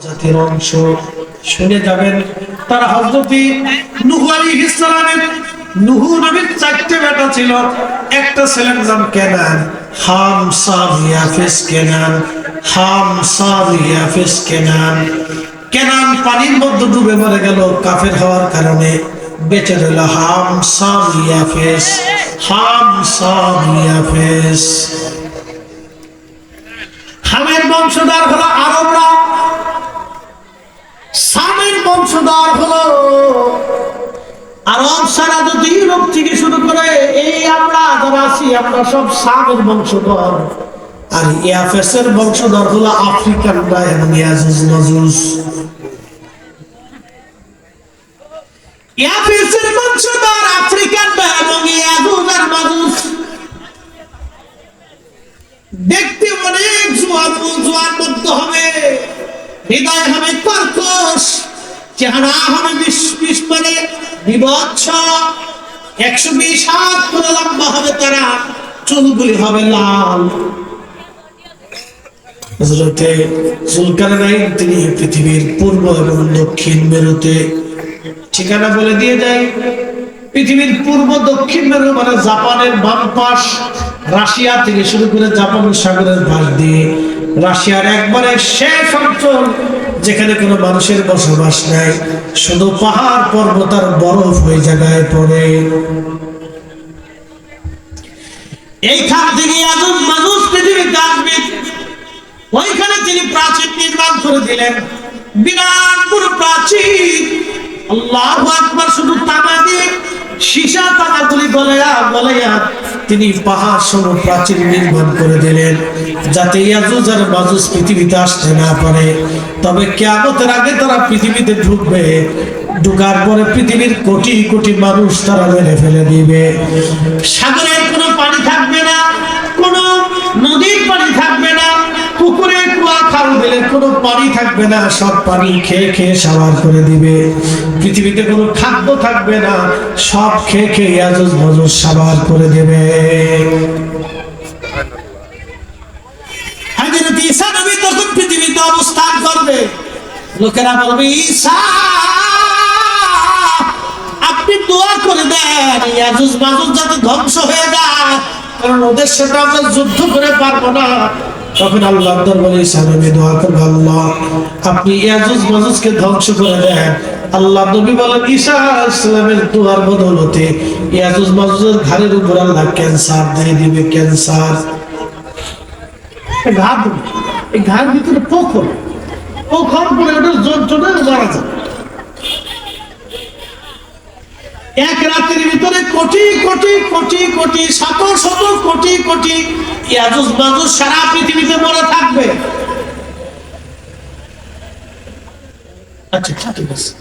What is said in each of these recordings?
জাতির অংশ। শুনে যাবেন, তার হজরতি নুহু আলাইহিস সালামের, নুহু নবীর চারটে বেটা ছিল। একটা ছেলের নাম কেনান হাম সাম ইয়াফিস কেনান হাম সাম ইয়াফিস কেনান। কেনান পানির মধ্যে ডুবে মরে গেল, কাফের হওয়ার কারণে। বেঁচে রইল হাম সাম ইয়াফিস হাম সাম ইয়াফিস হামের বংশধর হলো আরবরা। বংশধর হলো। যদি ইউরোপ থেকে শুরু করে এই আমরা যারা আছি, আমরা সব বংশধর। আর ইয়াফেসের বংশধর হলো এবং এবং ইয়াজুজ দেখতে অনেক জোয়ান জোয়ান মধ্য হবে। হৃদয় হবে কর্কশ। তিনি পৃথিবীর পূর্ব এবং দক্ষিণ মেরুতে ঠিকানা বলে দিয়ে যায় পৃথিবীর পূর্ব, দক্ষিণ মেরু মানে জাপানের বাম পাশ। রাশিয়া থেকে শুরু করে জাপানের সাগরের পাশ দিয়ে। রাশিয়ার একবারে শেষ অঞ্চল যেখানে কোনো মানুষের বসবাস নাই, শুধু পাহাড় পর্বত আর বরফ ওই জায়গায় পড়ে। এইখান থেকে আজব মানুষ ওইখানে তিনি নির্মাণ করে বিরাট আল্লাহ শুধু তামা দিয়ে তিনি পাহাড় সম প্রাচীর নির্মাণ করে দিলেন, যাতে ইয়াজুজ আর মাজুজ পৃথিবীতে আসতে না পারে। তবে কেয়ামতের আগে তারা পৃথিবীতে ঢুকবে, ঢুকার পরে পৃথিবীর কোটি কোটি মানুষ তারা মেরে ফেলে দিবে। সাগরের কোনো পানি থাকবে না, সব পানি খেয়ে খেয়ে সাবার করে দিবে। পৃথিবীতে কোনো খাদ্য থাকবে না, সব খেয়ে খেয়ে ইয়াজুজ মজুজ সাবার করে দেবে। ধ্বংস হয়ে যায়, কারণ ওদের সাথে আমরা যুদ্ধ করে পারব না। তখন আল্লাহ দরবারে নবী দোয়া করবে, আল্লাহ আপনি ইয়াজুজ মাজুজকে ধ্বংস করে দেন। আল্লাহ নবী বলেন ঈসা ইসলামের দোয়ার বদলতে ইয়াজুজ মাজুজের ঘাড়ের উপর আল্লাহ ক্যান্সার দিয়ে দিবে, ক্যান্সার। ঘাট এই ঘাড় ভিতরে পোখর পোখর পরে ওটার যন্ত্রণায় মারা যায় এক রাতের ভিতরে কোটি কোটি কোটি কোটি, শত শত, কোটি কোটি সারা পৃথিবীতে মরে থাকবে। আচ্ছা ঠিক আছে।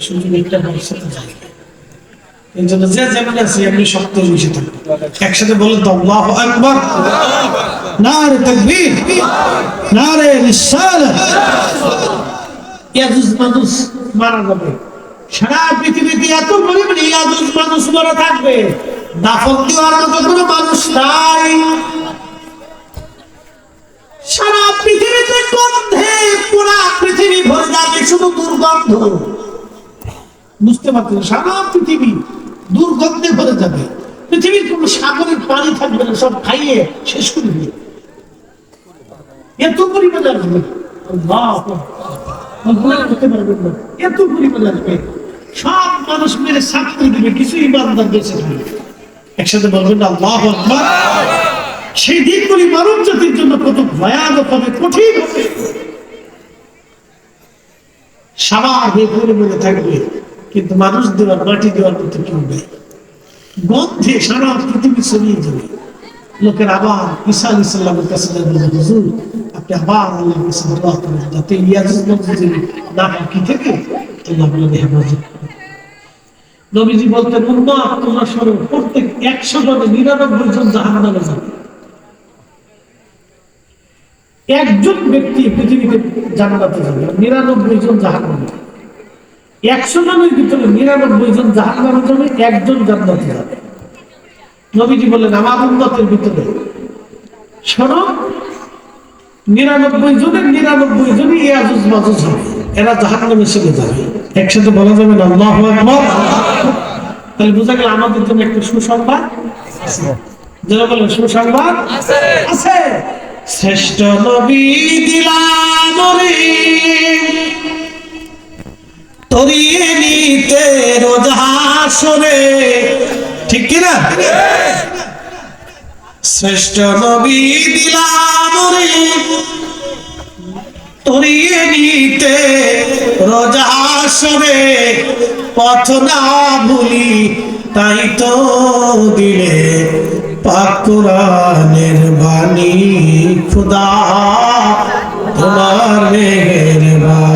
সুযোগ একটা ভবিষ্যতে যায় এই জন্য যে আছে, আপনি শক্ত মিশে একসাথে তো, আল্লাহ আকবার। নারে তাকবীর, নারে রিসালাত। ইয়াজুজ মানুষ মারা যাবে। সারা পৃথিবীতে এত পরিমাণে ইয়াজুজ মানুষ মারা থাকবে। দাফন দেওয়ার মতো কোনো মানুষ নাই। সারা পৃথিবীতে গন্ধে পুরা পৃথিবী ভরে যাবে শুধু দুর্গন্ধ। বুঝতে পারছেন? সারা পৃথিবী দুর্গন্ধে ভরে যাবে। পৃথিবীর কোন সাগরের পানি থাকবে না, সব খাইয়ে শেষ করে দিবে। এত পরিমাণে আসবে। এত পরিমাণে আসবে। সব মানুষ মেরে সাফ করে দিবে কিছু ইমানদার দেশে থাকবে একসাথে বলবেন, আল্লাহ সেই দিনগুলি মানব জাতির জন্য কত ভয়ানক হবে, কঠিন হবে। সাবার হয়ে পরিমাণে থাকবে। কিন্তু মানুষ দেওয়ার মাটি দেওয়ার মতো কেউ নেই। গন্ধে সারা পৃথিবী ছড়িয়ে যাবে। লোকের আবার ঈসা আলী সাল্লামের কাছে যাবে হুজুর, আপনি আবার আল্লাহর কাছে দোয়া করেন, যাতে কি থেকে আল্লাহ বলে নবীজি বলতেন শোনো প্রত্যেক একশো জনে নিরানব্বই জন জাহান যাবে। একজন ব্যক্তি পৃথিবীতে জান্নাতে যাবে, নিরানব্বই জন জাহান একশো জনের ভিতরে নিরানব্বই জন জাহান নামে যাবে একজন জান্নাতে যাবে নবীজি বললেন, আমার উন্নতের ভিতরে শোনো, নিরানব্বই জনের নিরানব্বই জনই ইয়াজুজ মাজুজ হবে। এরা জাহান নামে চলে যাবে। একসাথে বলা যাবে না, আল্লাহ আকবার তাহলে বোঝা গেল আমাদের জন্য একটা সুসংবাদ যারা বলেন, সুসংবাদ আছে। শ্রেষ্ঠ নবী দিলাম রে তরিয়ে নিতে রোজাসরে ঠিক কিনা শ্রেষ্ঠ নবী দিলাম তরিয়ে নিতে রোজাসরে পথ না ভুলি তাই তো দিলে পাকুরানের বাণী। খুদা তোমার মেহরবানি।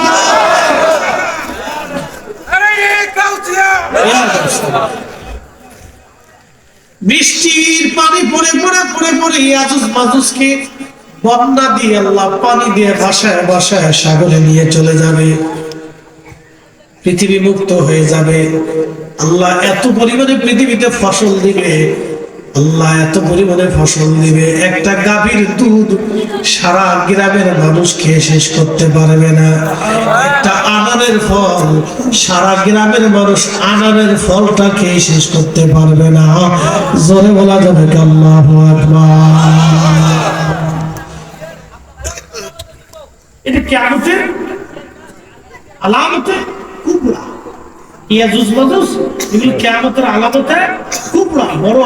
বৃষ্টির পানি পরে পরে পরে পরে ইয়াজুজ মাজুজকে বন্যা দিয়ে, আল্লাহ পানি দিয়ে ভাসায় ভাসায় সাগরে নিয়ে চলে যাবে। পৃথিবী মুক্ত হয়ে যাবে। আল্লাহ এত পরিমাণে পৃথিবীতে ফসল দিবে। আল্লাহ এত পরিমাণে ফসল দিবে, একটা গাভীর দুধ সারা গ্রামের মানুষ খেয়ে শেষ করতে পারবে না। একটা আনারের ফল, সারা গ্রামের মানুষ আনারের ফলটা খেয়ে শেষ করতে পারবে না। জোরে বলা যাবে কি আকবার। এটা কেমতের আলামতে? কুবরা ইয়াজুজ মাজুজ এগুলো কুবরা বড়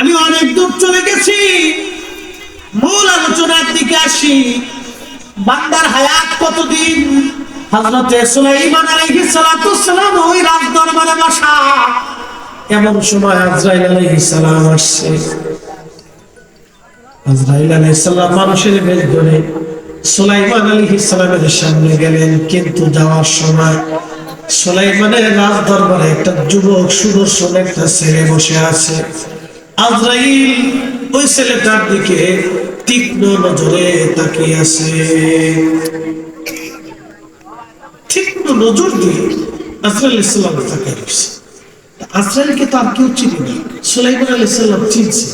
আমি অনেক দূর চলে গেছি, মূল আলোচনার দিকে আসি। বান্দার হায়াত কতদিন? হযরতে সুলাইমান আলাইহিস সালাতু সালাম ওই রাজ দরবারে বসা। এমন সময় আজরাইল আলাইহিস সালাম আসছে। আজরাইল সালাম মানুষের বেশ ধরে। সুলাইমান আলাইহিস সালামের সামনে গেলেন, কিন্তু যাওয়ার সময় সুলাইমানের রাজ দরবারে একটা যুবক সুদর্শন একটা ছেলে বসে আছে। আজরাইল ওই ছেলেটার দিকে তীক্ষ্ণ নজরে তাকিয়ে আছে। তীক্ষ্ণ নজর দিয়ে আজরাইল ইসলাম তাকিয়ে রয়েছে। আজরাইলকে তার কেউ চিনি না, সুলাইমান আলাইহিস সালাম চিনছে।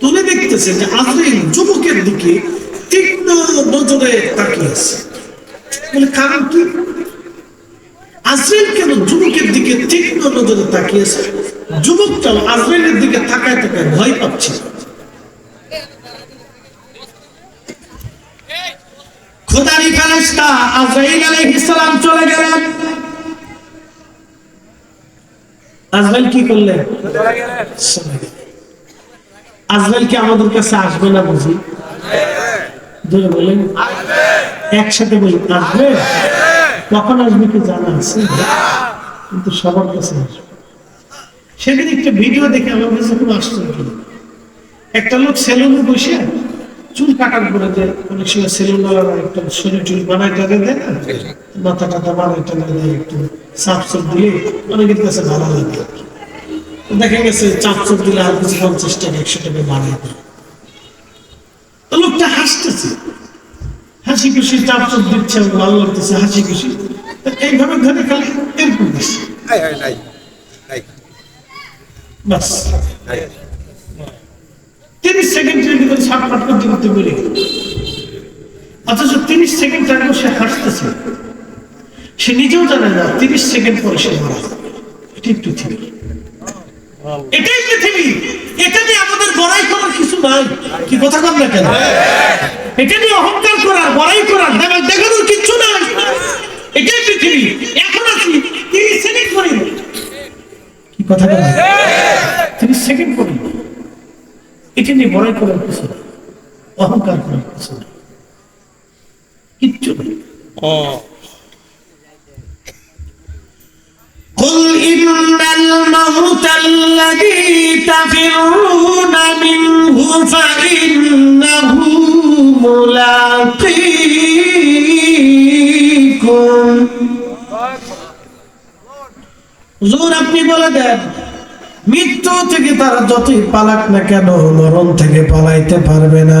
তুলে দেখতেছে যে আজরাইল যুবকের দিকে তীক্ষ্ণ নজরে বলে, কারণ কি? আজরাইল কেন যুবকের দিকে তীক্ষ্ণ নজরে তাকিয়েছে যুবকটাও দিকে ভয় পাচ্ছে। খোদারি ফেরেশতা আজরাইল চলে গেলেন। আজরাইল কি করলেন? আজরাইল কি আমাদের কাছে আসবে না বুঝি? জোরে বলেন, একসাথে বলি আসবে কখন আসবে কি জানা আছে? কিন্তু সবার কাছে আসবে। সেদিন একটা ভিডিও দেখে আমার কাছে খুব আশ্চর্য একটা লোক সেলুনে বসে চুল কাটার পরে যে অনেক সময় সেলুনওয়ালারা একটু শরীর চুল বানায় টাকা দেয় না? মাথা টাথা বানায় দেয় একটু সাফ দিলে অনেকের কাছে ভালো লাগে। দেখা গেছে, চাপ চোখ দিলে আর কিছু পঞ্চাশ টাকা, একশো টাকা বাড়ায় দেয়। তো লোকটা হাসতেছে। হাসি খুশি চাপ চোখ দিচ্ছে ভালো লাগতেছে হাসি খুশি। এইভাবে ধরে খালি এরকম বাস। তিরিশ সেকেন্ডের ভিতরে করতে করতে বেড়ে গেল অথচ তিরিশ সেকেন্ড আগে সে হাসতেছে। সে নিজেও জানে না তিরিশ সেকেন্ড পরে সে মারা যাবে। পৃথিবী। এটাই পৃথিবী। এটা নিয়ে আমাদের বড়াই করার কিছু নাই। কি কথা কম কেন? এটা নিয়ে অহংকার করার, বড়াই করার দেখানোর কিচ্ছু নাই। এটাই পৃথিবী। এখন আছি তিরিশ সেকেন্ড পরে কি কথা বলেন তিরিশ সেকেন্ড পরে এটা নিয়ে বড়াই করার কিছু অহংকার করার কিছু নেই। قل إن الموت الذي تفرون منه فإنه ملاقيكم জোর আপনি বলে দেন, মৃত্যু থেকে তারা যতই পালাক না কেন মরণ থেকে পালাইতে পারবে না।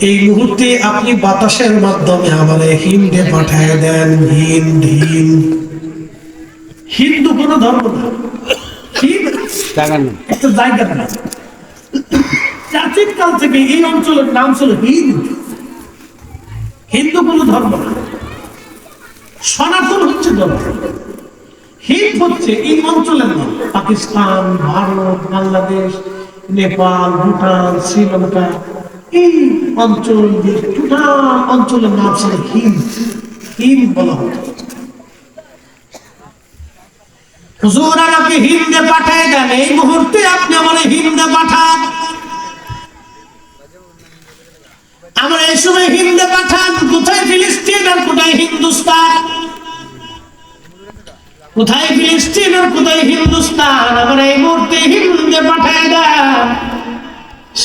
এই মুহূর্তে আপনি বাতাসের মাধ্যমে আমার হিন্দে পাঠায় দেন হিন্দ হিন্দ হিন্দু কোনো ধর্ম না। জায়গা না। প্রাচীন থেকে এই অঞ্চলের নাম ছিল হিন্দ হিন্দু কোনো ধর্ম না। সনাতন হচ্ছে ধর্ম। হিন্দ হচ্ছে এই অঞ্চলের নাম। পাকিস্তান ভারত বাংলাদেশ নেপাল ভুটান শ্রীলঙ্কা এই অঞ্চল টোটাল অঞ্চলের নাম ছিল হিন্দ। হিন্দ বলা হতো। হুজুর আমাকে হিন্দে পাঠায় দেন। এই মুহূর্তে আপনি আমার হিন্দে পাঠান। আমরা এই সময় হিন্দে পাঠান। কোথায় ফিলিস্তিন আর কোথায় হিন্দুস্তান? কোথায় ফিলিস্তিন আর কোথায় হিন্দুস্তান? আমরা এই মুহূর্তে হিন্দে পাঠায় দেন।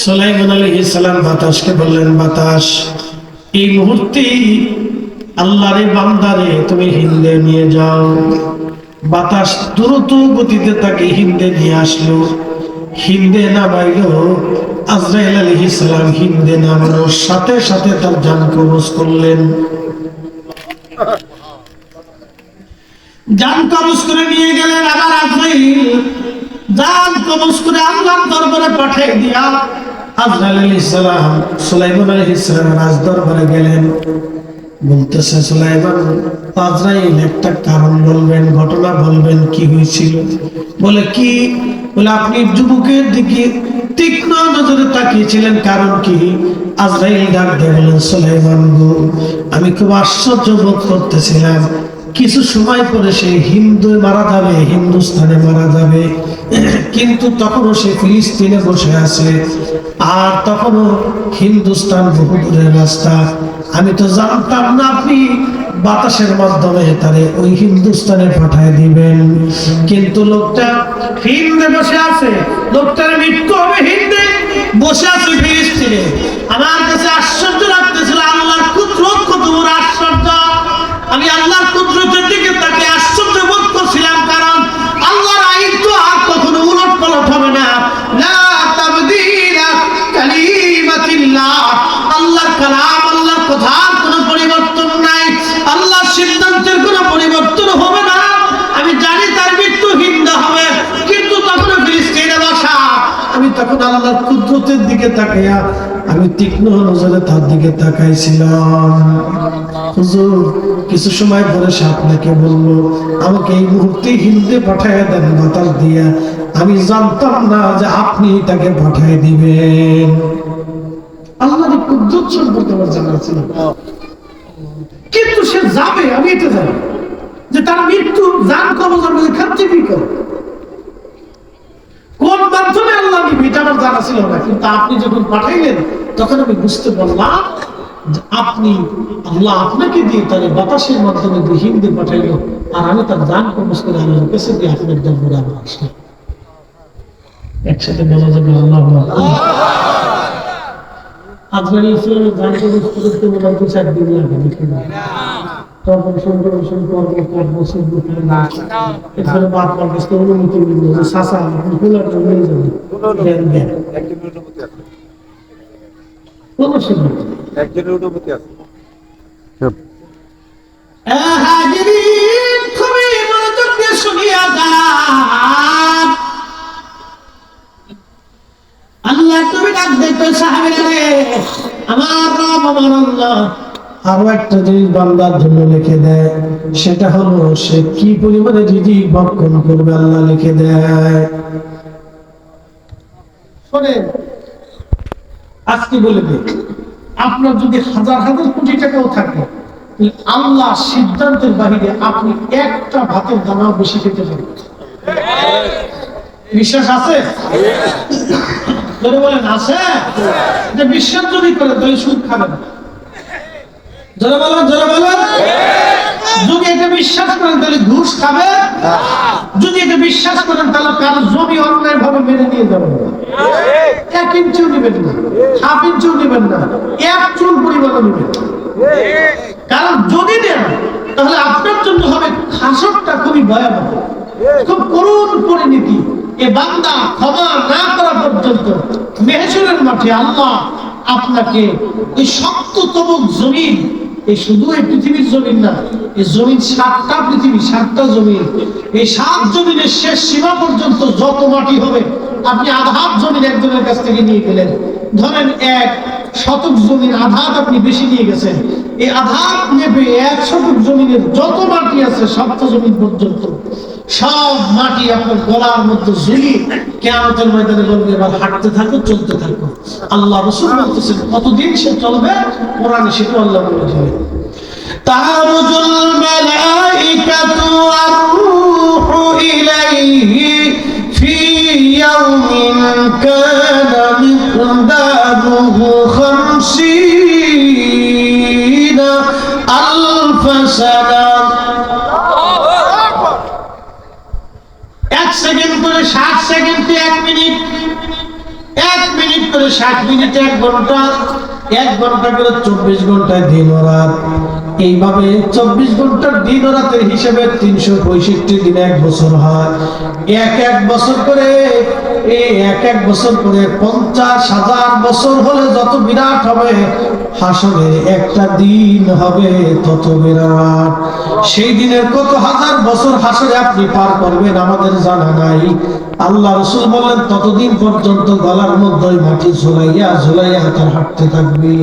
সুলাইমান আলাইহিস সালাম বাতাসকে বললেন, বাতাস, এই মুহূর্তে আল্লাহরে বান্দারে তুমি হিন্দে নিয়ে যাও। বাতাস দ্রুত গতিতে তাকে হিন্দে নিয়ে আসলো। হিন্দে নামাইল, আজরাইল আলাইহিস সালাম হিন্দে নামানোর সাথে সাথে তার জান কবজ করলেন। যান কবজ করে নিয়ে গেলেন আবার আজরাইল। জান কবজ করে আল্লাহর দরবারে পাঠিয়ে দিয়া আজরাইল আলাইহিস সালাম সুলাইমান আলাইহিস সালাম রাজ দরবারে গেলেন। বলতেছে, সুলাইমান আজরাইল একটা কারণ বলবেন, ঘটনা বলবেন, কি হয়েছিল? বলে, কি? বলে, আপনি যুবকের দিকে তীক্ষ্ণ নজরে তাকিয়েছিলেন, কারণ কি? আজরাইল ডাক দিয়ে বলেন সুলাইমান গো, আমি খুব আশ্চর্য বোধ করতেছিলাম। কিছু সময় পরে সে হিন্দু মারা যাবে হিন্দুস্তানে মারা যাবে। কিন্তু তখনও সে ফিলিস্তিনে বসে আছে। আর তখনও হিন্দুস্তান বহু দূরের রাস্তা। আমি তো জানতাম না আপনি বাতাসের মাধ্যমে তারে ওই হিন্দুস্তানে পাঠায় দিবেন। কিন্তু লোকটা হিন্দে বসে আছে। লোকটার মৃত্যু হবে হিন্দে বসে আছে ফিলিস্তিনে। আমার কাছে আশ্চর্য লাগতেছিল, আল্লাহর কুদরত কত বড় আশ্চর্য। আমি আল্লাহর আল্লাহর কালাম, আল্লাহর কথার কোনো পরিবর্তন নাই। আল্লাহর সিদ্ধান্তের কোনো পরিবর্তন হবে না। আমি জানি তার মৃত্যু হবে, কিন্তু ফিলিস্তিনে বসা। আমি তখন আল্লাহর কুদরতের দিকে তাকাইয়া, আমি তীক্ষ্ণ নজরে তার দিকে তাকাইছিলাম। হুজুর, কিছু সময় পরে সে আপনাকে বলল, আমাকে এই মুহূর্তে হিন্দে পাঠাইয়া দেন, বাতাস দিয়া। আমি জানতাম না যে আপনি তাকে পাঠাই দিবেন। কুদরত সম্পর্কে আমার জানা ছিল কিন্তু সে যাবে আমি এটা জানি, যে তার মৃত্যু জান কবজের মধ্যে করে কোন মাধ্যমে আল্লাহ নিবি, এটা আমার জানা ছিল না। কিন্তু আপনি যখন পাঠাইলেন, তখন আমি বুঝতে পারলাম আপনি আল্লাহ আপনাকে দিয়ে বাতাসের মাধ্যমে পাঠাইলো, আর আমি তার দান কবজ করে আপনার আমার একসাথে বলা যাবে, আল্লাহ আজরাইল ইসলামের কবজ করতে দু চার দিন লাগে দেখে না তখন সুন্দর সুন্দর করব এখানে বাদ তো অনুমতি যে জন্য নিয়ে কোনো একজনের অনুমতি আছে। আল্লাহ আরও একটা জিনিস বান্দার জন্য লিখে দেয়, সেটা হলো সে কি পরিমাণে করবে আল্লাহ লিখে দেয়। আজকে বলে দিই, আপনার যদি হাজার হাজার কোটি টাকাও থাকে আল্লাহ সিদ্ধান্তের বাহিরে আপনি একটা ভাতের দানাও বেশি খেতে পারেন। বিশ্বাস আছে? বলেন, আছে? যে বিশ্বাস যদি করে, তাহলে সুদ খাবেন। জোরে বলেন জোরে বলেন। যদি এটা বিশ্বাস করেন, তাহলে ঘুষ খাবে। যদি এটা বিশ্বাস করেন, তাহলে কারও জমি অন্যায় ভাবে মেরে নিয়ে যাবেন এক ইঞ্চিও নেবেন না, হাফ ইঞ্চিও নেবেন না, এক চুল পরিমাণও নেবেন কারণ যদি নেন, তাহলে আপনার জন্য হবে খাসকটা খুবই ভয়াবহ। খুব করুণ পরিণতি। এ বান্দা ক্ষমা না করা পর্যন্ত মেহেশ্বরের মাঠে আল্লাহ আপনাকে এই শক্ততম জমিন এই শুধু এই পৃথিবীর জমিন না, এই জমিন সাতটা পৃথিবী, সাতটা জমিন। এই সাত জমিনের শেষ সীমা পর্যন্ত যত মাটি হবে, আপনি আধার জমিন একজনের কাছ থেকে নিয়ে গেলেন। ধরেন এক শতক জমির আধার আপনি বেশি নিয়ে গেছেন। এই আধার নেবে এক শতক জমিনের যত মাটি আছে সপ্তাহ জমিন পর্যন্ত। সব মাটি আপনার গলার মধ্যে ঝুলি কেয়ামতের ময়দানে বলবে এবার হাঁটতে থাকো চলতে থাকো। আল্লাহ রসুল বলতেছেন কতদিন সে চলবে? কোরআন সেটা আল্লাহ বলে দেবে তারুজুল মালাইকাতু আর-রূহু ইলাইহি ফি ইয়াউমিন কানা মিকদারুহু 50 আলফ সানা এক সেকেন্ড করে 60 সেকেন্ড এক মিনিট। এক মিনিট করে ষাট মিনিটে এক ঘণ্টা এক ঘণ্টা করে চব্বিশ ঘন্টায় দিন রাত। এইভাবে চব্বিশ ঘণ্টার দিন রাতের হিসেবে তিনশো পঁয়ষট্টি দিনে এক বছর হয়। এক এক বছর করে, এই এক এক বছর করে পঞ্চাশ হাজার বছর হলে যত বিরাট হবে হাসরে একটা দিন হবে তত বিরাট। সেই দিনের কত হাজার বছর হাসরে আপনি পার করবেন, আমাদের জানা নাই। আল্লাহ রসুল বলেন ততদিন পর্যন্ত গলার মধ্যে মাটি ঝুলাইয়া ঝুলাইয়া তার হাঁটতে থাকবে।